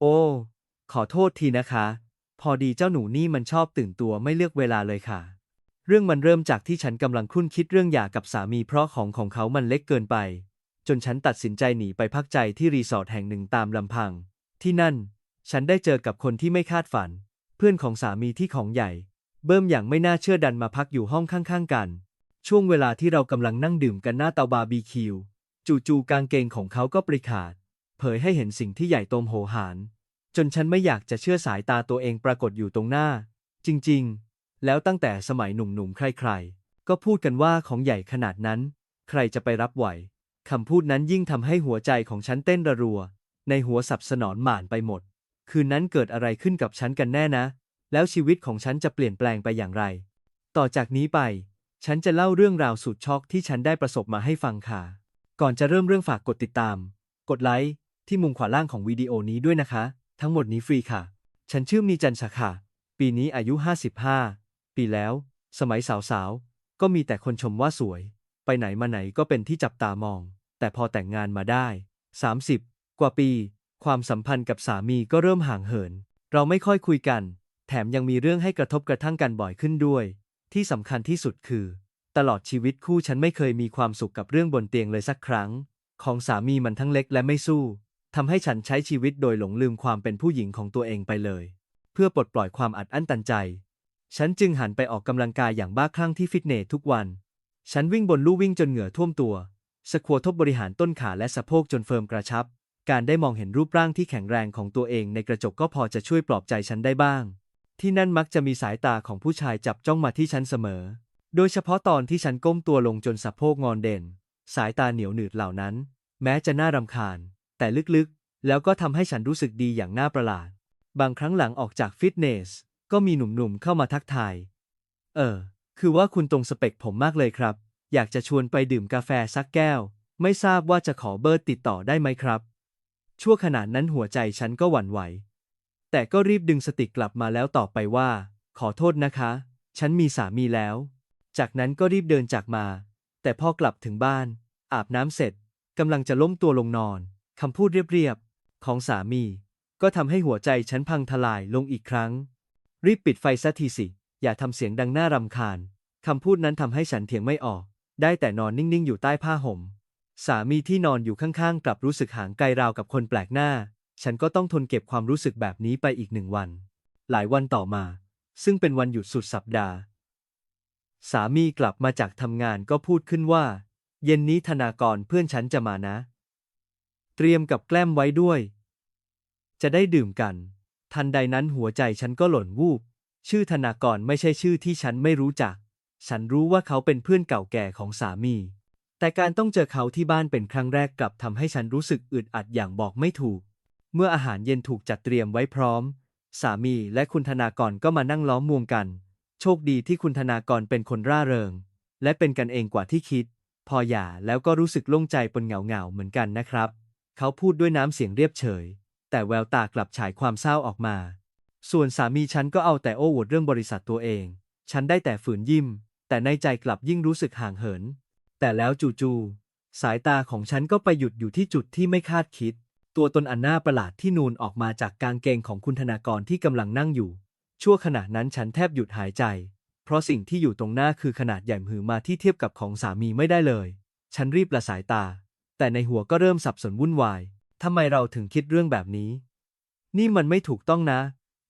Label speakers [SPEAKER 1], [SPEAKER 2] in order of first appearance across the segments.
[SPEAKER 1] โอ้ ขอโทษทีนะคะ พอดีเจ้าหนูนี่มันชอบตื่นตัวไม่เลือกเวลาเลยค่ะ เรื่องมันเริ่มจากที่ฉันกำลังครุ่นคิดเรื่องหย่ากับสามีเพราะของของเขามันเล็กเกินไป จนฉันตัดสินใจหนีไปพักใจที่รีสอร์ทแห่งหนึ่งตามลำพัง ที่นั่น ฉันได้เจอกับคนที่ไม่คาดฝัน เพื่อนของสามีที่ของใหญ่ เบิ่มอย่างไม่น่าเชื่อดันมาพักอยู่ห้องข้างๆกัน ช่วงเวลาที่เรากำลังนั่งดื่มกันหน้าเตาบาร์บีคิว จู่ๆกางเกงของเขาก็ปริขาด เผยให้เห็นสิ่งที่ใหญ่โตมโหฬารจนฉันไม่อยากจะเชื่อสายตาตัวเองปรากฏอยู่ตรงหน้า จริงๆ แล้วตั้งแต่สมัยหนุ่มๆ ใครๆ ก็พูดกันว่าของใหญ่ขนาดนั้น ใครจะไปรับไหวคำพูดนั้นยิ่งทำให้หัวใจของฉันเต้นระรัว ในหัวสับสนอนหม่านไปหมด คืนนั้นเกิดอะไรขึ้นกับฉันกันแน่นะ แล้วชีวิตของฉันจะเปลี่ยนแปลงไปอย่างไร ต่อจากนี้ไป ฉันจะเล่าเรื่องราวสุดช็อกที่ฉันได้ประสบมาให้ฟังค่ะ ก่อนจะเริ่มเรื่องฝากกดติดตาม กดไลค์ ที่มุมขวาล่างของวิดีโอนี้ด้วยนะคะ ทั้งหมดนี้ฟรีค่ะ ฉันชื่อมีจันชะค่ะ ปีนี้อายุ 55 ปีแล้ว สมัยสาวๆ ก็มีแต่คนชมว่าสวย ไปไหนมาไหนก็เป็นที่จับตามอง แต่พอแต่งงานมาได้ 30 กว่าปี ความสัมพันธ์กับสามีก็เริ่มห่างเหิน เราไม่ค่อยคุยกัน แถมยังมีเรื่องให้กระทบกระทั่งกันบ่อยขึ้นด้วย ที่สำคัญที่สุดคือ ตลอดชีวิตคู่ฉันไม่เคยมีความสุขกับเรื่องบนเตียงเลยสักครั้ง ของสามีมันทั้งเล็กและไม่สู้ ทำให้ฉันใช้ชีวิตโดยหลงลืมความเป็นผู้หญิงของตัวเองไปเลย เพื่อปลดปล่อยความอัดอั้นตันใจ ฉันจึงหันไปออกกำลังกายอย่างบ้าคลั่งที่ฟิตเนสทุกวัน ฉันวิ่งบนลู่วิ่งจนเหงื่อท่วมตัว สควอทบบริหารต้นขาและสะโพกจนเฟิร์มกระชับ การได้มองเห็นรูปร่างที่แข็งแรงของตัวเองในกระจกก็พอจะช่วยปลอบใจฉันได้บ้าง ที่นั่นมักจะมีสายตาของผู้ชายจับจ้องมาที่ฉันเสมอ โดยเฉพาะตอนที่ฉันก้มตัวลงจนสะโพกงอนเด่น สายตาเหนียวหนืดเหล่านั้น แม้จะน่ารำคาญ แต่ลึกๆ แล้วก็ทำให้ฉันรู้สึกดีอย่างน่าประหลาด บางครั้งหลังออกจากฟิตเนส ก็มีหนุ่มๆเข้ามาทักทาย เออ คือว่าคุณตรงสเปคผมมากเลยครับ อยากจะชวนไปดื่มกาแฟสักแก้ว ไม่ทราบว่าจะขอเบอร์ติดต่อได้ไหมครับ ชั่วขณะนั้นหัวใจฉันก็หวั่นไหว แต่ก็รีบดึงสติกลับมาแล้วตอบไปว่า ขอโทษนะคะ ฉันมีสามีแล้ว จากนั้นก็รีบเดินจากมา แต่พอกลับถึงบ้าน อาบน้ำเสร็จกำลังจะล้มตัวลงนอน คำพูดเรียบๆ ของสามี ก็ทำให้หัวใจฉันพังทลายลงอีกครั้ง รีบปิดไฟสักทีสิ อย่าทำเสียงดังน่ารำคาญคำพูดนั้นทำให้ฉันเถียงไม่ออก ได้แต่นอนนิ่งๆ อยู่ใต้ผ้าห่ม สามีที่นอนอยู่ข้างๆ กลับรู้สึกห่างไกลราวกับคนแปลกหน้า ฉันก็ต้องทนเก็บความรู้สึกแบบนี้ไปอีกหนึ่งวัน หลายวันต่อมา ซึ่งเป็นวันหยุดสุดสัปดาห์ สามีกลับมาจากทำงานก็พูดขึ้นว่า เย็นนี้ธนากรเพื่อนฉันจะมานะ เตรียมกับแกล้มไว้ด้วย จะได้ดื่มกัน ทันใดนั้นหัวใจฉันก็หล่นวูบ ชื่อธนากรไม่ใช่ชื่อที่ฉันไม่รู้จัก ฉันรู้ว่าเขาเป็นเพื่อนเก่าแก่ของสามี แต่การต้องเจอเขาที่บ้านเป็นครั้งแรกกลับทำให้ฉันรู้สึกอึดอัดอย่างบอกไม่ถูก เมื่ออาหารเย็นถูกจัดเตรียมไว้พร้อม สามีและคุณธนากรก็มานั่งล้อมวงกัน โชคดีที่คุณธนากรเป็นคนร่าเริง และเป็นกันเองกว่าที่คิด พอหย่าแล้วก็รู้สึกโล่งใจปนเหงาเหงาๆเหมือนกันนะครับ เขาพูดด้วยน้ำเสียงเรียบเฉย แต่แววตากลับฉายความเศร้าออกมา ส่วนสามีฉันก็เอาแต่โอ้อวดเรื่องบริษัทตัวเอง ฉันได้แต่ฝืนยิ้ม แต่ในใจกลับยิ่งรู้สึกห่างเหิน แต่แล้วจู่ๆสายตาของฉันก็ไปหยุดอยู่ที่จุดที่ไม่คาดคิด ตัวตนอันน่าประหลาดที่นูนออกมาจากกางเกงของคุณธนากรที่กำลังนั่งอยู่ ชั่วขณะนั้นฉันแทบหยุดหายใจ เพราะสิ่งที่อยู่ตรงหน้าคือขนาดใหญ่หือมาที่เทียบกับของสามีไม่ได้เลย ฉันรีบละสายตา แต่ในหัวก็เริ่มสับสนวุ่นวายทำไมเราถึงคิดเรื่องแบบนี้ นี่มันไม่ถูกต้องนะ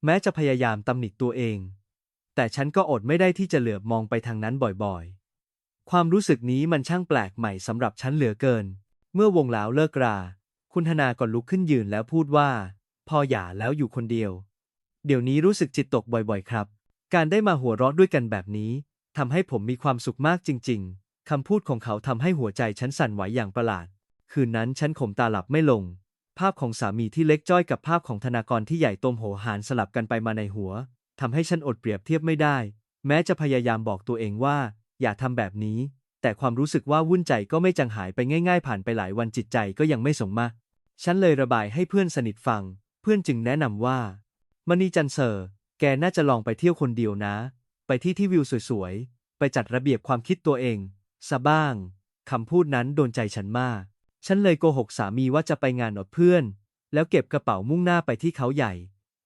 [SPEAKER 1] แม้จะพยายามตำหนิตัวเอง แต่ฉันก็อดไม่ได้ที่จะเหลือบมองไปทางนั้นบ่อยๆ ความรู้สึกนี้มันช่างแปลกใหม่สำหรับฉันเหลือเกิน เมื่อวงแล้วเลิกรา คุณธนาก็ลุกขึ้นยืนแล้วพูดว่า พอหย่าแล้วอยู่คนเดียว เดี๋ยวนี้รู้สึกจิตตกบ่อยๆ ครับ การได้มาหัวเราะด้วยกันแบบนี้ทำให้ผมมีความสุขมากจริง ๆคำพูดของเขาทำให้หัวใจฉันสั่นไหวอย่างประหลาด คืนนั้นฉันข่มตาหลับไม่ลง ภาพของสามีที่เล็กจ้อยกับภาพของธนากรที่ใหญ่โตมโหฬารสลับกันไปมาในหัวทำให้ฉันอดเปรียบเทียบไม่ได้ แม้จะพยายามบอกตัวเองว่า อย่าทำแบบนี้ แต่ความรู้สึกว่าวุ่นใจก็ไม่จางหายไปง่ายๆ ผ่านไปหลายวันจิตใจก็ยังไม่สมมาฉันเลยระบายให้เพื่อนสนิทฟัง เพื่อนจึงแนะนำว่ามณีจันเซอร์แกน่าจะลองไปเที่ยวคนเดียวนะ ไปที่ที่วิวสวยๆ ไปจัดระเบียบความคิดตัวเองซะบ้าง คำพูดนั้นโดนใจฉันมาก ฉันเลยโกหกสามีว่าจะไปงานอดเพื่อน แล้วเก็บกระเป๋ามุ่งหน้าไปที่เขาใหญ่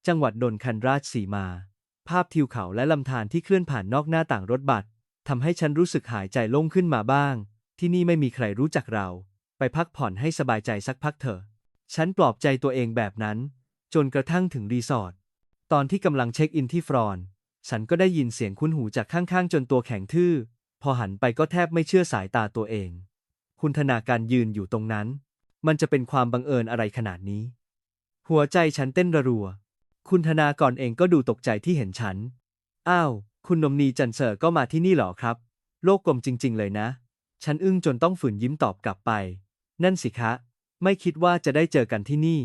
[SPEAKER 1] จังหวัดนนราชสีมา ภาพทิวเขาและลำธารที่เคลื่อนผ่านนอกหน้าต่างรถบัสทำให้ฉันรู้สึกหายใจโล่งขึ้นมาบ้าง ที่นี่ไม่มีใครรู้จักเรา ไปพักผ่อนให้สบายใจสักพักเถอะ ฉันปลอบใจตัวเองแบบนั้น จนกระทั่งถึงรีสอร์ท ตอนที่กำลังเช็คอินที่ฟรอน ฉันก็ได้ยินเสียงคุ้นหูจากข้างๆ จนตัวแข็งทื่อ พอหันไปก็แทบไม่เชื่อสายตาตัวเอง คุณธนาการยืนอยู่ตรงนั้น มันจะเป็นความบังเอิญอะไรขนาดนี้ หัวใจฉันเต้นระรัว คุณธนากรเองก็ดูตกใจที่เห็นฉัน อ้าว คุณนมนีจันเซอร์ก็มาที่นี่เหรอครับ โลกกลมจริง ๆ เลยนะ ฉันอึ้งจนต้องฝืนยิ้มตอบกลับไป นั่นสิคะ ไม่คิดว่าจะได้เจอกันที่นี่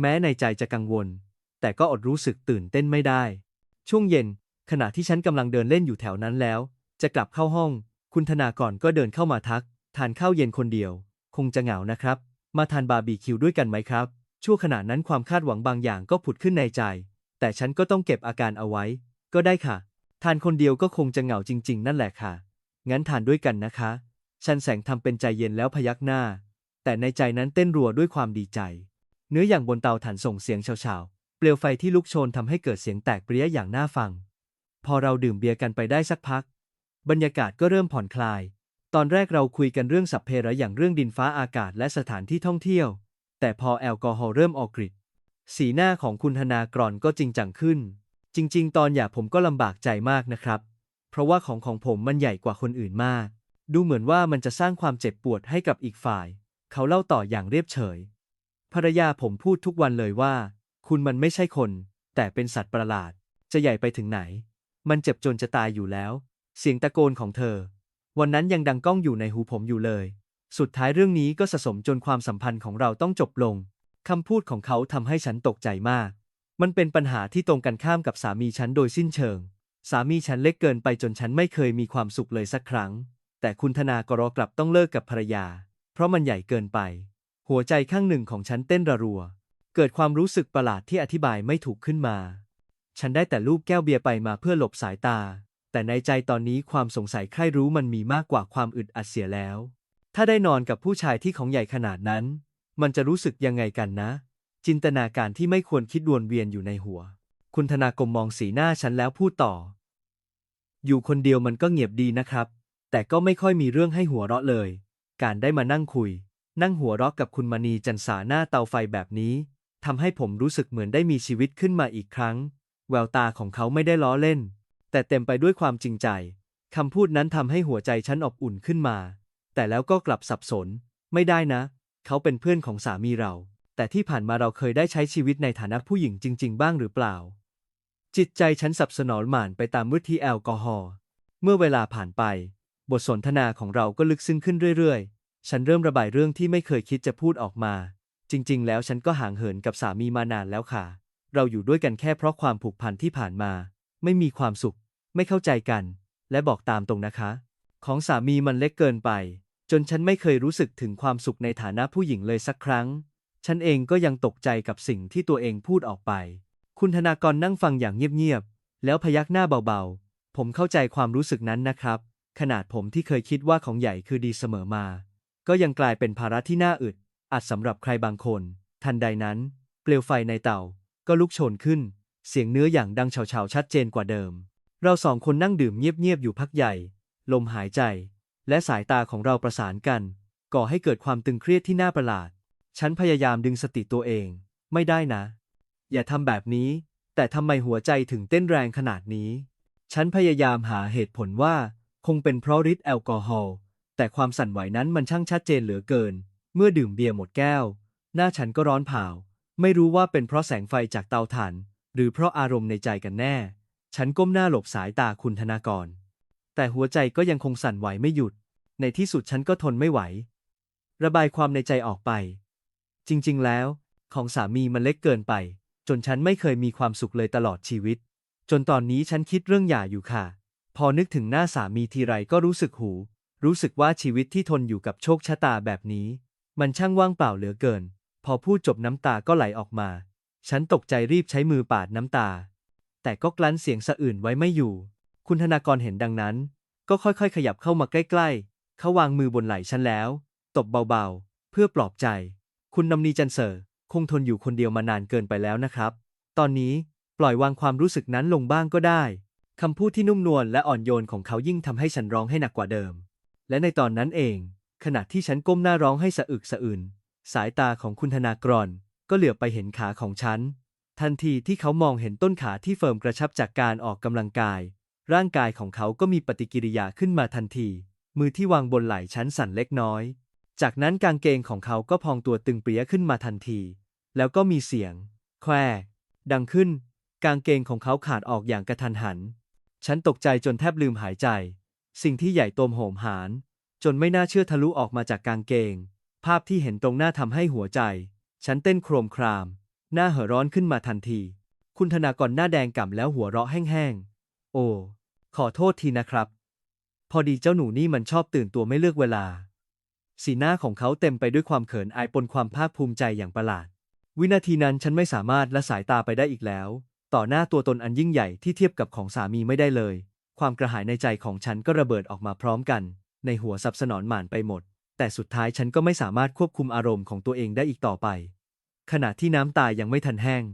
[SPEAKER 1] แม้ในใจจะกังวล แต่ก็อดรู้สึกตื่นเต้นไม่ได้ ช่วงเย็น ขณะที่ฉันกำลังเดินเล่นอยู่แถวนั้นแล้ว จะกลับเข้าห้อง คุณธนากรก็เดินเข้ามาทัก ทานข้าวเย็นคนเดียว คงจะเหงานะครับ มาทานบาร์บีคิวด้วยกันไหมครับ ชั่วขณะนั้นความคาดหวังบางอย่างก็ผุดขึ้นในใจ แต่ฉันก็ต้องเก็บอาการเอาไว้ ก็ได้ค่ะ ทานคนเดียวก็คงจะเหงาจริง ๆ นั่นแหละค่ะ งั้นทานด้วยกันนะคะฉันแสงทำเป็นใจเย็นแล้วพยักหน้า แต่ในใจนั้นเต้นรัวด้วยความดีใจ เนื้ออย่างบนเตาถ่านส่งเสียงเฉาๆ เปลวไฟที่ลุกโชนทำให้เกิดเสียงแตกเปรี้ยอย่างน่าฟัง พอเราดื่มเบียร์กันไปได้สักพัก บรรยากาศก็เริ่มผ่อนคลาย ตอนแรกเราคุยกันเรื่องสัพเพระอย่างเรื่องดินฟ้าอากาศและสถานที่ท่องเที่ยว แต่พอแอลกอฮอล์เริ่มออกฤทธิ์สีหน้าของคุณธนากรก็จริงจังขึ้น จริง ๆ ตอนหย่าผมก็ลำบากใจมากนะครับ เพราะว่าของของผมมันใหญ่กว่าคนอื่นมาก ดูเหมือนว่ามันจะสร้างความเจ็บปวดให้กับอีกฝ่าย เขาเล่าต่ออย่างเรียบเฉย ภรรยาผมพูดทุกวันเลยว่า คุณมันไม่ใช่คน แต่เป็นสัตว์ประหลาด จะใหญ่ไปถึงไหน มันเจ็บจนจะตายอยู่แล้ว เสียงตะโกนของเธอ วันนั้นยังดังก้องอยู่ในหูผมอยู่เลย สุดท้ายเรื่องนี้ก็สะสมจนความสัมพันธ์ของเราต้องจบลงคำพูดของเขาทำให้ฉันตกใจมาก มันเป็นปัญหาที่ตรงกันข้ามกับสามีฉันโดยสิ้นเชิง สามีฉันเล็กเกินไปจนฉันไม่เคยมีความสุขเลยสักครั้ง แต่คุณธนากรกลับต้องเลิกกับภรรยา เพราะมันใหญ่เกินไป หัวใจข้างหนึ่งของฉันเต้นระรัว เกิดความรู้สึกประหลาดที่อธิบายไม่ถูกขึ้นมา ฉันได้แต่ลูบแก้วเบียร์ไปมาเพื่อหลบสายตา แต่ในใจตอนนี้ความสงสัยใคร่รู้มันมีมากกว่าความอึดอัดเสียแล้ว ถ้าได้นอนกับผู้ชายที่ของใหญ่ขนาดนั้น มันจะรู้สึกยังไงกันนะ จินตนาการที่ไม่ควรคิดวนเวียนอยู่ในหัว คุณธนากรมมองสีหน้าฉันแล้วพูดต่อ อยู่คนเดียวมันก็เงียบดีนะครับ แต่ก็ไม่ค่อยมีเรื่องให้หัวเราะเลย การได้มานั่งคุย นั่งหัวเราะกับคุณมณีจันสาหน้าเตาไฟแบบนี้ทำให้ผมรู้สึกเหมือนได้มีชีวิตขึ้นมาอีกครั้ง แววตาของเขาไม่ได้ล้อเล่น แต่เต็มไปด้วยความจริงใจ คำพูดนั้นทำให้หัวใจฉันอบอุ่นขึ้นมา แต่แล้วก็กลับสับสน ไม่ได้นะ เขาเป็นเพื่อนของสามีเรา แต่ที่ผ่านมาเราเคยได้ใช้ชีวิตในฐานะผู้หญิงจริง ๆ บ้างหรือเปล่า จิตใจฉันสับสนหม่านไปตามวิธีแอลกอฮอล์ เมื่อเวลาผ่านไป บทสนทนาของเราก็ลึกซึ้งขึ้นเรื่อยๆ ฉันเริ่มระบายเรื่องที่ไม่เคยคิดจะพูดออกมา จริง ๆ แล้วฉันก็ห่างเหินกับสามีมานานแล้วค่ะ เราอยู่ด้วยกันแค่เพราะความผูกพันที่ผ่านมา ไม่มีความสุข ไม่เข้าใจกัน และบอกตามตรงนะคะ ของสามีมันเล็กเกินไป จนฉันไม่เคยรู้สึกถึงความสุขในฐานะผู้หญิงเลยสักครั้ง ฉันเองก็ยังตกใจกับสิ่งที่ตัวเองพูดออกไป คุณธนากรนั่งฟังอย่างเงียบๆ แล้วพยักหน้าเบาๆ ผมเข้าใจความรู้สึกนั้นนะครับ ขนาดผมที่เคยคิดว่าของใหญ่คือดีเสมอมา ก็ยังกลายเป็นภาระที่น่าอึดอัดสำหรับใครบางคน ทันใดนั้น เปลวไฟในเตาก็ลุกโชนขึ้น เสียงเนื้ออย่างดังเฉาๆชัดเจนกว่าเดิม เราสองคนนั่งดื่มเงียบๆอยู่พักใหญ่ ลมหายใจ และสายตาของเราประสานกัน ก่อให้เกิดความตึงเครียดที่น่าประหลาด ฉันพยายามดึงสติตัวเอง ไม่ได้นะ อย่าทำแบบนี้ แต่ทำไมหัวใจถึงเต้นแรงขนาดนี้ ฉันพยายามหาเหตุผลว่า คงเป็นเพราะฤทธิ์แอลกอฮอล์แต่ความสั่นไหวนั้นมันช่างชัดเจนเหลือเกิน เมื่อดื่มเบียร์หมดแก้ว หน้าฉันก็ร้อนเผาไม่รู้ว่าเป็นเพราะแสงไฟจากเตาถ่าน หรือเพราะอารมณ์ในใจกันแน่ ฉันก้มหน้าหลบสายตาคุณธนากร แต่หัวใจก็ยังคงสั่นไหวไม่หยุด ในที่สุดฉันก็ทนไม่ไหว ระบายความในใจออกไป จริง ๆ แล้ว ของสามีมันเล็กเกินไป จนฉันไม่เคยมีความสุขเลยตลอดชีวิต จนตอนนี้ฉันคิดเรื่องหย่าอยู่ค่ะ พอนึกถึงหน้าสามีทีไรก็รู้สึกหู รู้สึกว่าชีวิตที่ทนอยู่กับโชคชะตาแบบนี้ มันช่างว่างเปล่าเหลือเกิน พอพูดจบน้ำตาก็ไหลออกมา ฉันตกใจรีบใช้มือปาดน้ำตา แต่ก็กลั้นเสียงสะอื่นไว้ไม่อยู่ คุณธนากรเห็นดังนั้น ก็ค่อยๆ ขยับเข้ามาใกล้ๆ เขาวางมือบนไหล่ฉันแล้ว ตบเบาๆ เพื่อปลอบใจ คุณนำนีจันเซอร์คงทนอยู่คนเดียวมานานเกินไปแล้วนะครับ ตอนนี้ปล่อยวางความรู้สึกนั้นลงบ้างก็ได้คำพูดที่นุ่มนวลและอ่อนโยนของเขายิ่งทำให้ฉันร้องให้หนักกว่าเดิม และในตอนนั้นเอง ขณะที่ฉันก้มหน้าร้องให้สะอึกสะอื่น สายตาของคุณธนากร ก็เหลือไปเห็นขาของฉัน ทันทีที่เขามองเห็นต้นขาที่เฟิร์มกระชับจากการออกกำลังกาย ร่างกายของเขาก็มีปฏิกิริยาขึ้นมาทันที มือที่วางบนไหล่ฉันสั่นเล็กน้อย จากนั้นกางเกงของเขาก็พองตัวตึงเปรียขึ้นมาทันที แล้วก็มีเสียง แควดังขึ้น กางเกงของเขาขาดออกอย่างกระทันหัน ฉันตกใจจนแทบลืมหายใจ สิ่งที่ใหญ่โตมโหมหารจนไม่น่าเชื่อทะลุออกมาจากกางเกง ภาพที่เห็นตรงหน้าทำให้หัวใจ ฉันเต้นโครมคราม หน้าเห่อร้อนขึ้นมาทันที คุณธนากรหน้าแดงก่ำแล้วหัวเราะแห้งๆ โอ้ ขอโทษทีนะครับ พอดีเจ้าหนูนี่มันชอบตื่นตัวไม่เลือกเวลา สีหน้าของเขาเต็มไปด้วยความเขินอายปนความภาคภูมิใจอย่างประหลาด วินาทีนั้นฉันไม่สามารถละสายตาไปได้อีกแล้ว ต่อหน้าตัวตนอันยิ่งใหญ่ที่เทียบกับของสามีไม่ได้เลย ความกระหายในใจของฉันก็ระเบิดออกมาพร้อมกัน ในหัวสับสนอนหม่านไปหมด แต่สุดท้ายฉันก็ไม่สามารถควบคุมอารมณ์ของตัวเองได้อีกต่อไป ขณะที่น้ำตายังไม่ทันแห้ง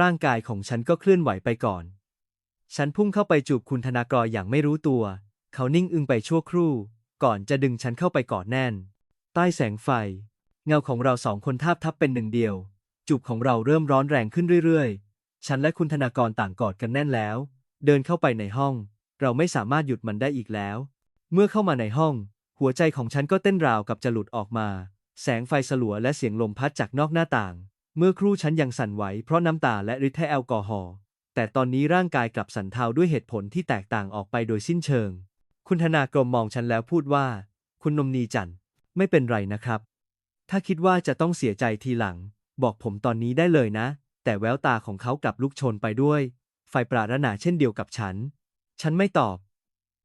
[SPEAKER 1] ร่างกายของฉันก็เคลื่อนไหวไปก่อน ฉันพุ่งเข้าไปจูบคุณธนากรอย่างไม่รู้ตัว เขานิ่งอึงไปชั่วครู่ ก่อนจะดึงฉันเข้าไปกอดแน่น ใต้แสงไฟ เงาของเราสองคนทาบทับเป็นหนึ่งเดียว จูบของเราเริ่มร้อนแรงขึ้นเรื่อยๆ ฉันและคุณธนากรต่างกอดกันแน่นแล้ว เดินเข้าไปในห้อง เราไม่สามารถหยุดมันได้อีกแล้ว เมื่อเข้ามาในห้อง หัวใจของฉันก็เต้นราวกับจะหลุดออกมา แสงไฟสลัวและเสียงลมพัดจากนอกหน้าต่าง เมื่อครู่ฉันยังสั่นไหวเพราะน้ำตาและฤทธิ์แอลกอฮอล์แต่ตอนนี้ร่างกายกลับสั่นเทาด้วยเหตุผลที่แตกต่างออกไปโดยสิ้นเชิง คุณธนากรมมองฉันแล้วพูดว่า คุณนมนีจันไม่เป็นไรนะครับ ถ้าคิดว่าจะต้องเสียใจทีหลัง บอกผมตอนนี้ได้เลยนะ แต่แววตาของเขากลับลุกโชนไปด้วย ไฟปรารถนาเช่นเดียวกับฉัน ฉันไม่ตอบ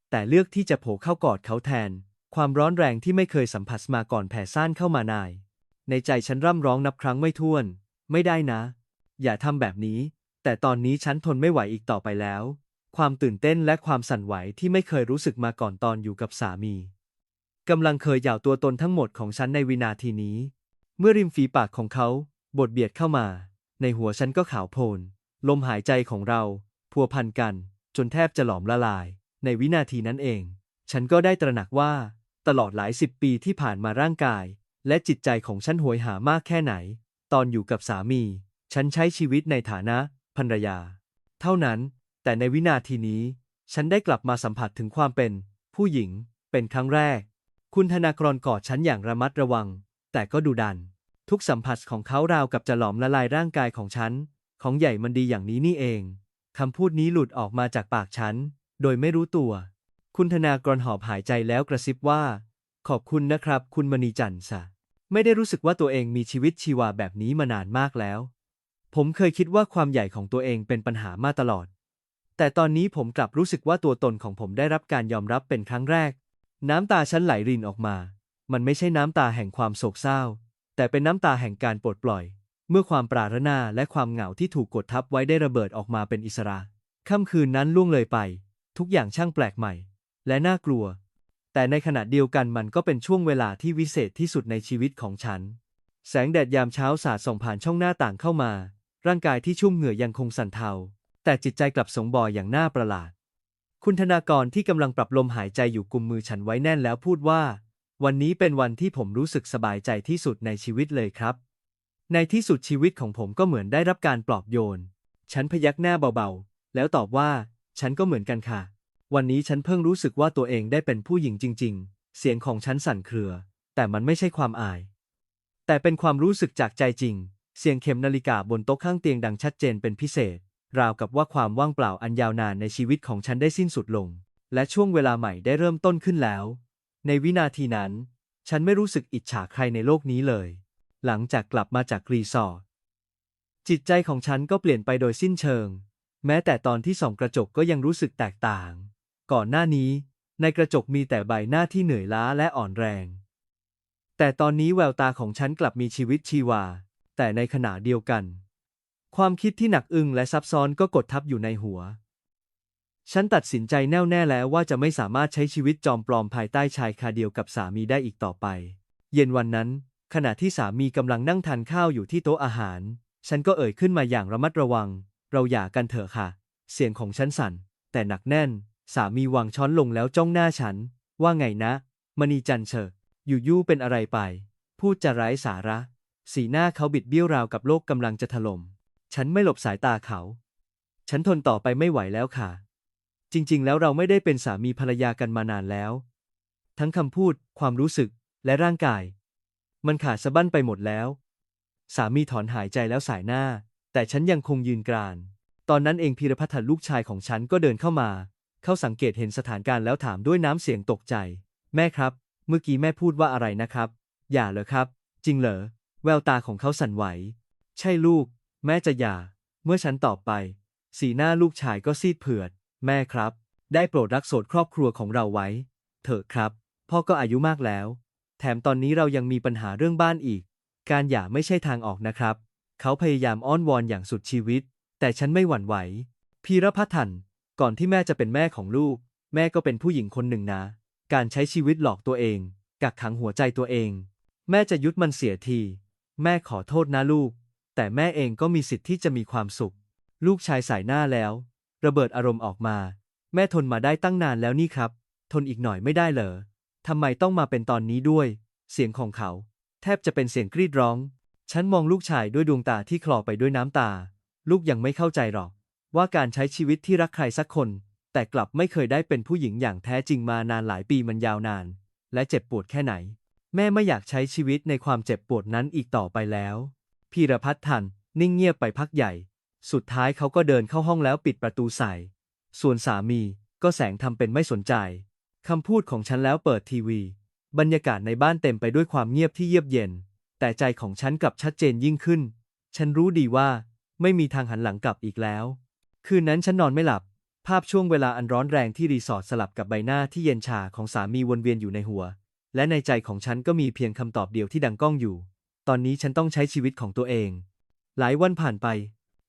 [SPEAKER 1] แต่เลือกที่จะโผล่เข้ากอดเขาแทน ความร้อนแรงที่ไม่เคยสัมผัสมาก่อนแผ่ซ่านเข้ามานาย ในใจฉันร่ำร้องนับครั้งไม่ถ้วน ไม่ได้นะ อย่าทำแบบนี้ แต่ตอนนี้ฉันทนไม่ไหวอีกต่อไปแล้ว ความตื่นเต้นและความสั่นไหวที่ไม่เคยรู้สึกมาก่อนตอนอยู่กับสามีกำลังเคยหย่าตัวตนทั้งหมดของฉันในวินาทีนี้ เมื่อริมฝีปากของเขาบดเบียดเข้ามา ในหัวฉันก็ขาวโพลนลมหายใจของเรา พัวพันกัน จนแทบจะหลอมละลาย ในวินาทีนั้นเอง ฉันก็ได้ตระหนักว่า ตลอดหลายสิบปีที่ผ่านมาร่างกาย และจิตใจของฉันหวยหามากแค่ไหน ตอนอยู่กับสามี ฉันใช้ชีวิตในฐานะภรรยา เท่านั้น แต่ในวินาทีนี้ ฉันได้กลับมาสัมผัสถึงความเป็น ผู้หญิง เป็นครั้งแรก คุณธนากรกอดฉันอย่างระมัดระวัง แต่ก็ดูดัน ทุกสัมผัสของเขาราวกับจะหลอมละลายร่างกายของฉัน ของใหญ่มันดีอย่างนี้นี่เองคำพูดนี้หลุดออกมาจากปากฉัน โดยไม่รู้ตัว คุณธนากรหอบหายใจแล้วกระซิบว่า ขอบคุณนะครับ คุณมณีจันทร์สะไม่ได้รู้สึกว่าตัวเองมีชีวิตชีวาแบบนี้มานานมากแล้ว ผมเคยคิดว่าความใหญ่ของตัวเองเป็นปัญหามาตลอด แต่ตอนนี้ผมกลับรู้สึกว่าตัวตนของผมได้รับการยอมรับเป็นครั้งแรก น้ำตาฉันไหลรินออกมา มันไม่ใช่น้ำตาแห่งความโศกเศร้า แต่เป็นน้ำตาแห่งการปลดปล่อย เมื่อความปรารถนาและความเหงาที่ถูกกดทับไว้ได้ระเบิดออกมาเป็นอิสระ ค่ำคืนนั้นล่วงเลยไป ทุกอย่างช่างแปลกใหม่ และน่ากลัว แต่ในขณะเดียวกันมันก็เป็นช่วงเวลาที่วิเศษที่สุดในชีวิตของฉัน แสงแดดยามเช้าสาดส่องผ่านช่องหน้าต่างเข้ามา ร่างกายที่ชุ่มเหงื่อยังคงสั่นเทา แต่จิตใจกลับสงบอยอย่างน่าประหลาด คุณธนากรที่กำลังปรับลมหายใจอยู่กุมมือฉันไว้แน่นแล้วพูดว่า วันนี้เป็นวันที่ผมรู้สึกสบายใจที่สุดในชีวิตเลยครับ ในที่สุดชีวิตของผมก็เหมือนได้รับการปลอบโยน ฉันพยักหน้าเบาๆ แล้วตอบว่า ฉันก็เหมือนกันค่ะ วันนี้ฉันเพิ่งรู้สึกว่าตัวเองได้เป็นผู้หญิงจริง ๆ เสียงของฉันสั่นเครือ แต่มันไม่ใช่ความอาย แต่เป็นความรู้สึกจากใจจริง เสียงเข็มนาฬิกาบนโต๊ะข้างเตียงดังชัดเจนเป็นพิเศษ ราวกับว่าความว่างเปล่าอันยาวนานในชีวิตของฉันได้สิ้นสุดลง และช่วงเวลาใหม่ได้เริ่มต้นขึ้นแล้ว ในวินาทีนั้น ฉันไม่รู้สึกอิจฉาใครในโลกนี้เลย หลังจากกลับมาจากรีสอร์ทจิตใจของฉันก็เปลี่ยนไปโดยสิ้นเชิง แม้แต่ตอนที่ส่องกระจกก็ยังรู้สึกแตกต่าง ก่อนหน้านี้ ในกระจกมีแต่ใบหน้าที่เหนื่อยล้าและอ่อนแรง แต่ตอนนี้แววตาของฉันกลับมีชีวิตชีวา แต่ในขณะเดียวกัน ความคิดที่หนักอึ้งและซับซ้อนก็กดทับอยู่ในหัว ฉันตัดสินใจแน่วแน่แล้วว่าจะไม่สามารถใช้ชีวิตจอมปลอมภายใต้ชายคาเดียวกับสามีได้อีกต่อไป เย็นวันนั้น ขณะที่สามีกำลังนั่งทานข้าวอยู่ที่โต๊ะอาหาร ฉันก็เอ่ยขึ้นมาอย่างระมัดระวัง เราหย่ากันเถอะค่ะ เสียงของฉันสั่น แต่หนักแน่น สามีวางช้อนลงแล้วจ้องหน้าฉัน ว่าไงนะ มณีจันเชออยู่ยู่เป็นอะไรไป พูดจะไร้สาระ สีหน้าเขาบิดเบี้ยวราวกับโลกกำลังจะถล่ม ฉันไม่หลบสายตาเขา ฉันทนต่อไปไม่ไหวแล้วค่ะ จริง ๆ แล้วเราไม่ได้เป็นสามีภรรยากันมานานแล้ว ทั้งคำพูด ความรู้สึก และร่างกาย มันขาดสะบั้นไปหมดแล้ว สามีถอนหายใจแล้วสายหน้า แต่ฉันยังคงยืนกราน ตอนนั้นเองพีรพัฒน์ลูกชายของฉันก็เดินเข้ามา เขาสังเกตเห็นสถานการณ์แล้วถามด้วยน้ำเสียงตกใจ แม่ครับ เมื่อกี้แม่พูดว่าอะไรนะครับ อย่าเหรอครับ จริงเหรอ แววตาของเขาสั่นไหว ใช่ลูก แม่จะหย่า เมื่อฉันตอบไป สีหน้าลูกชายก็ซีดเผือด แม่ครับ ได้โปรดรักโสดครอบครัวของเราไว้ เถอะครับ พ่อก็อายุมากแล้ว แถมตอนนี้เรายังมีปัญหาเรื่องบ้านอีก การหย่าไม่ใช่ทางออกนะครับ เขาพยายามอ้อนวอนอย่างสุดชีวิต แต่ฉันไม่หวั่นไหว พีรพัฒน์ ก่อนที่แม่จะเป็นแม่ของลูก แม่ก็เป็นผู้หญิงคนหนึ่งนะ การใช้ชีวิตหลอกตัวเอง กักขังหัวใจตัวเอง แม่จะยุดมันเสียที แม่ขอโทษนะลูก แต่แม่เองก็มีสิทธิ์ที่จะมีความสุข ลูกชายสายหน้าแล้ว ระเบิดอารมณ์ออกมา แม่ทนมาได้ตั้งนานแล้วนี่ครับ ทนอีกหน่อยไม่ได้เหรอทำไมต้องมาเป็นตอนนี้ด้วย เสียงของเขา แทบจะเป็นเสียงกรีดร้อง ฉันมองลูกชายด้วยดวงตาที่คลอไปด้วยน้ำตา ลูกยังไม่เข้าใจหรอก ว่าการใช้ชีวิตที่รักใครสักคน แต่กลับไม่เคยได้เป็นผู้หญิงอย่างแท้จริงมานานหลายปีมันยาวนาน และเจ็บปวดแค่ไหน แม่ไม่อยากใช้ชีวิตในความเจ็บปวดนั้นอีกต่อไปแล้วพีรพัฒน์ทัน นิ่งเงียบไปพักใหญ่ สุดท้ายเขาก็เดินเข้าห้องแล้วปิดประตูใส่ ส่วนสามีก็แสงทำเป็นไม่สนใจคำพูดของฉันแล้วเปิดทีวี บรรยากาศในบ้านเต็มไปด้วยความเงียบที่เยือกเย็น แต่ใจของฉันกลับชัดเจนยิ่งขึ้น ฉันรู้ดีว่า ไม่มีทางหันหลังกลับอีกแล้ว คืนนั้นฉันนอนไม่หลับ ภาพช่วงเวลาอันร้อนแรงที่รีสอร์ทสลับกับใบหน้าที่เย็นชาของสามีวนเวียนอยู่ในหัว และในใจของฉันก็มีเพียงคำตอบเดียวที่ดังก้องอยู่ ตอนนี้ฉันต้องใช้ชีวิตของตัวเอง หลายวันผ่านไป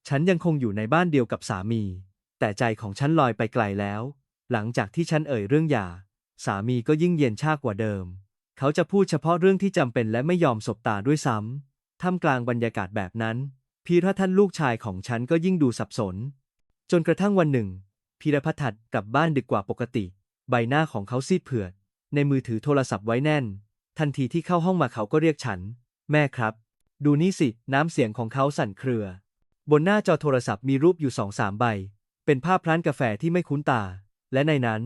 [SPEAKER 1] ฉันยังคงอยู่ในบ้านเดียวกับสามี แต่ใจของฉันลอยไปไกลแล้ว หลังจากที่ฉันเอ่ยเรื่องหย่า สามีก็ยิ่งเย็นชากว่าเดิม เขาจะพูดเฉพาะเรื่องที่จำเป็นและไม่ยอมสบตาด้วยซ้ำท่ามกลางบรรยากาศแบบนั้น พีรพัฒน์ลูกชายของฉันก็ยิ่งดูสับสน จนกระทั่งวันหนึ่ง พีรพัฒน์กลับบ้านดึกกว่าปกติ ใบหน้าของเขาซีดเผือด ในมือถือโทรศัพท์ไว้แน่น ทันทีที่เข้าห้องมาเขาก็เรียกฉัน แม่ครับ ดูนี่สิ น้ำเสียงของเขาสั่นเครือบนหน้าจอโทรศัพท์มีรูปอยู่สองสามใบ เป็นภาพร้านกาแฟที่ไม่คุ้นตา และในนั้น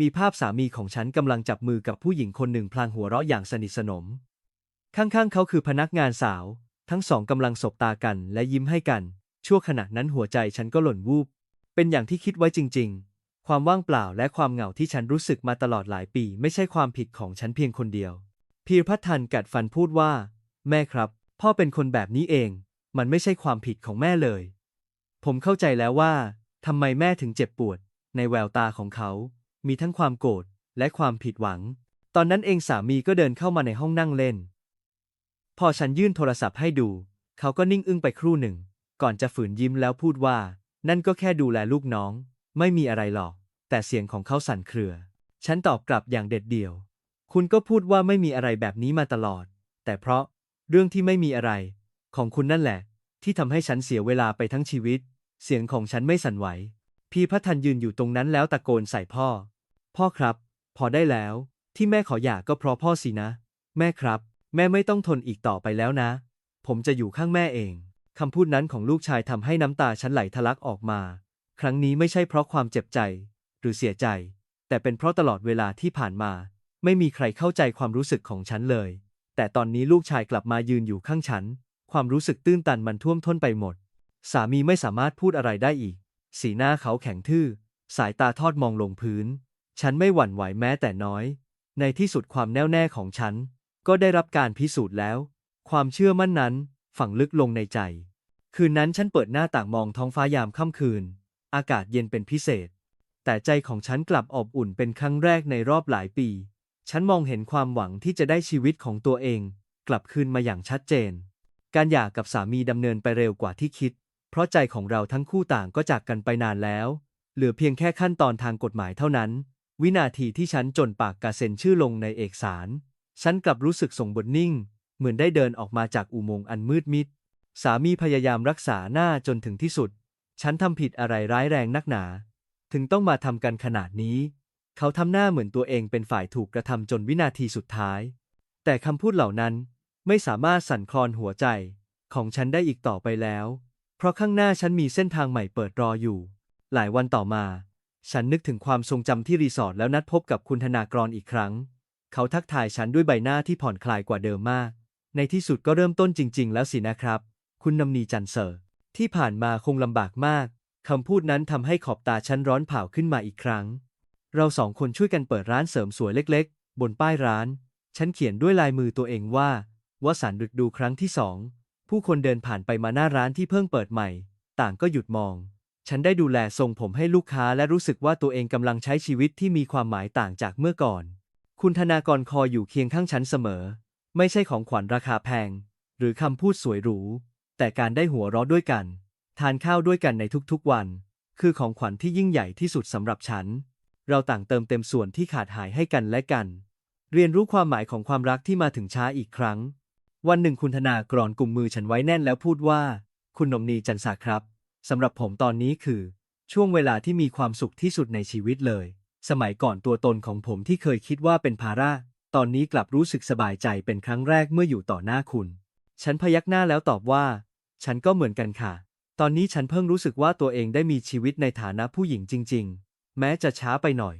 [SPEAKER 1] มีภาพสามีของฉันกำลังจับมือกับผู้หญิงคนหนึ่งพลางหัวเราะอย่างสนิทสนม ข้างๆ เขาคือพนักงานสาว ทั้งสองกำลังสบตากันและยิ้มให้กัน ชั่วขณะนั้นหัวใจฉันก็หล่นวูบ เป็นอย่างที่คิดไว้จริง ๆ ความว่างเปล่าและความเหงาที่ฉันรู้สึกมาตลอดหลายปี ไม่ใช่ความผิดของฉันเพียงคนเดียว พีรพัฒน์กัดฟันพูดว่า แม่ครับ พ่อเป็นคนแบบนี้เอง มันไม่ใช่ความผิดของแม่เลย ผมเข้าใจแล้วว่าทำไมแม่ถึงเจ็บปวด ในแววตาของเขา มีทั้งความโกรธและความผิดหวัง ตอนนั้นเองสามีก็เดินเข้ามาในห้องนั่งเล่น พอฉันยื่นโทรศัพท์ให้ดู เขาก็นิ่งอึ้งไปครู่หนึ่ง ก่อนจะฝืนยิ้มแล้วพูดว่า นั่นก็แค่ดูแลลูกน้อง ไม่มีอะไรหรอก แต่เสียงของเขาสั่นเครือ ฉันตอบกลับอย่างเด็ดเดี่ยว คุณก็พูดว่าไม่มีอะไรแบบนี้มาตลอด แต่เพราะเรื่องที่ไม่มีอะไร ของคุณนั่นแหละ ที่ทำให้ฉันเสียเวลาไปทั้งชีวิต เสียงของฉันไม่สั่นไหว พี่พัทันยืนอยู่ตรงนั้นแล้วตะโกนใส่พ่อ พ่อครับ พอได้แล้ว ที่แม่ขอหย่าก็เพราะพ่อสินะ แม่ครับ แม่ไม่ต้องทนอีกต่อไปแล้วนะ ผมจะอยู่ข้างแม่เอง คำพูดนั้นของลูกชายทำให้น้ำตาฉันไหลทะลักออกมา ครั้งนี้ไม่ใช่เพราะความเจ็บใจ หรือเสียใจ แต่เป็นเพราะตลอดเวลาที่ผ่านมา ไม่มีใครเข้าใจความรู้สึกของฉันเลย แต่ตอนนี้ลูกชายกลับมายืนอยู่ข้างฉัน ความรู้สึกตื้นตันมันท่วมท้นไปหมด สามีไม่สามารถพูดอะไรได้อีก สีหน้าเขาแข็งทื่อ สายตาทอดมองลงพื้น ฉันไม่หวั่นไหวแม้แต่น้อย ในที่สุดความแน่วแน่ของฉัน ก็ได้รับการพิสูจน์แล้ว ความเชื่อมั่นนั้นฝังลึกลงในใจ คืนนั้นฉันเปิดหน้าต่างมองท้องฟ้ายามค่ำคืน อากาศเย็นเป็นพิเศษ แต่ใจของฉันกลับอบอุ่นเป็นครั้งแรกในรอบหลายปี ฉันมองเห็นความหวังที่จะได้ชีวิตของตัวเอง กลับคืนมาอย่างชัดเจน การหย่ากับสามีดำเนินไปเร็วกว่าที่คิด เพราะใจของเราทั้งคู่ต่างก็จากกันไปนานแล้ว เหลือเพียงแค่ขั้นตอนทางกฎหมายเท่านั้น วินาทีที่ฉันจนปากกาเซ็นชื่อลงในเอกสาร ฉันกลับรู้สึกส่งบทนิ่ง เหมือนได้เดินออกมาจากอุโมงค์อันมืดมิด สามีพยายามรักษาหน้าจนถึงที่สุด ฉันทำผิดอะไรร้ายแรงนักหนา ถึงต้องมาทำกันขนาดนี้ เขาทำหน้าเหมือนตัวเองเป็นฝ่ายถูกกระทำจนวินาทีสุดท้าย แต่คำพูดเหล่านั้นไม่สามารถสั่นคลอนหัวใจ ของฉันได้อีกต่อไปแล้ว เพราะข้างหน้าฉันมีเส้นทางใหม่เปิดรออยู่ หลายวันต่อมา ฉันนึกถึงความทรงจำที่รีสอร์ทแล้วนัดพบกับคุณธนากรอีกครั้ง เขาทักทายฉันด้วยใบหน้าที่ผ่อนคลายกว่าเดิมมาก ในที่สุดก็เริ่มต้นจริง ๆ แล้วสินะครับ คุณนำนีจันเซอร์ที่ผ่านมาคงลำบากมาก คำพูดนั้นทำให้ขอบตาฉันร้อนเผาขึ้นมาอีกครั้ง เราสองคนช่วยกันเปิดร้านเสริมสวยเล็กๆ บนป้ายร้าน ฉันเขียนด้วยลายมือตัวเองว่าวสันดึกดูครั้งที่สอง ผู้คนเดินผ่านไปมาหน้าร้านที่เพิ่งเปิดใหม่ ต่างก็หยุดมอง ฉันได้ดูแลทรงผมให้ลูกค้าและรู้สึกว่าตัวเองกำลังใช้ชีวิตที่มีความหมายต่างจากเมื่อก่อน คุณธนากรคอยอยู่เคียงข้างฉันเสมอ ไม่ใช่ของขวัญราคาแพง หรือคำพูดสวยหรู แต่การได้หัวเราะด้วยกัน ทานข้าวด้วยกันในทุกๆวัน คือของขวัญที่ยิ่งใหญ่ที่สุดสำหรับฉัน เราต่างเติมเต็มส่วนที่ขาดหายให้กันและกัน เรียนรู้ความหมายของความรักที่มาถึงช้าอีกครั้ง วันหนึ่งคุณธนากรอนกลุ่มมือฉันไว้แน่นแล้วพูดว่า คุณนมนีจันสาครับสำหรับผมตอนนี้คือ ช่วงเวลาที่มีความสุขที่สุดในชีวิตเลย สมัยก่อนตัวตนของผมที่เคยคิดว่าเป็นภาระตอนนี้กลับรู้สึกสบายใจเป็นครั้งแรกเมื่ออยู่ต่อหน้าคุณ ฉันพยักหน้าแล้วตอบว่า ฉันก็เหมือนกันค่ะ ตอนนี้ฉันเพิ่งรู้สึกว่าตัวเองได้มีชีวิตในฐานะผู้หญิงจริง ๆ แม้จะช้าไปหน่อย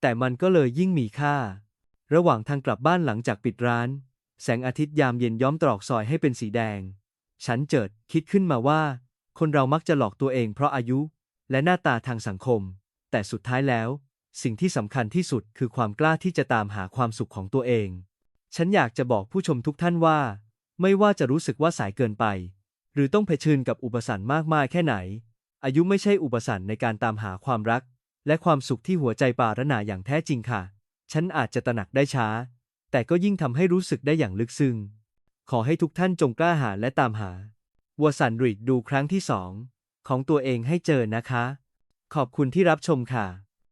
[SPEAKER 1] แต่มันก็เลยยิ่งมีค่า ระหว่างทางกลับบ้านหลังจากปิดร้าน แสงอาทิตย์ยามเย็นย้อมตรอกซอยให้เป็นสีแดง ฉันเจิดคิดขึ้นมาว่า คนเรามักจะหลอกตัวเองเพราะอายุ และหน้าตาทางสังคม แต่สุดท้ายแล้ว สิ่งที่สำคัญที่สุดคือความกล้าที่จะตามหาความสุขของตัวเอง ฉันอยากจะบอกผู้ชมทุกท่านว่า ไม่ว่าจะรู้สึกว่าสายเกินไป หรือต้องเผชิญกับอุปสรรคมากมายแค่ไหน อายุไม่ใช่อุปสรรคในการตามหาความรัก และความสุขที่หัวใจปรารถนาอย่างแท้จริงค่ะ ฉันอาจจะตระหนักได้ช้า แต่ก็ยิ่งทำให้รู้สึกได้อย่างลึกซึ้งขอให้ทุกท่านจงกล้าหาญและตามหาวัวสันริดดูครั้งที่สองของตัวเองให้เจอนะคะ ขอบคุณที่รับชมค่ะ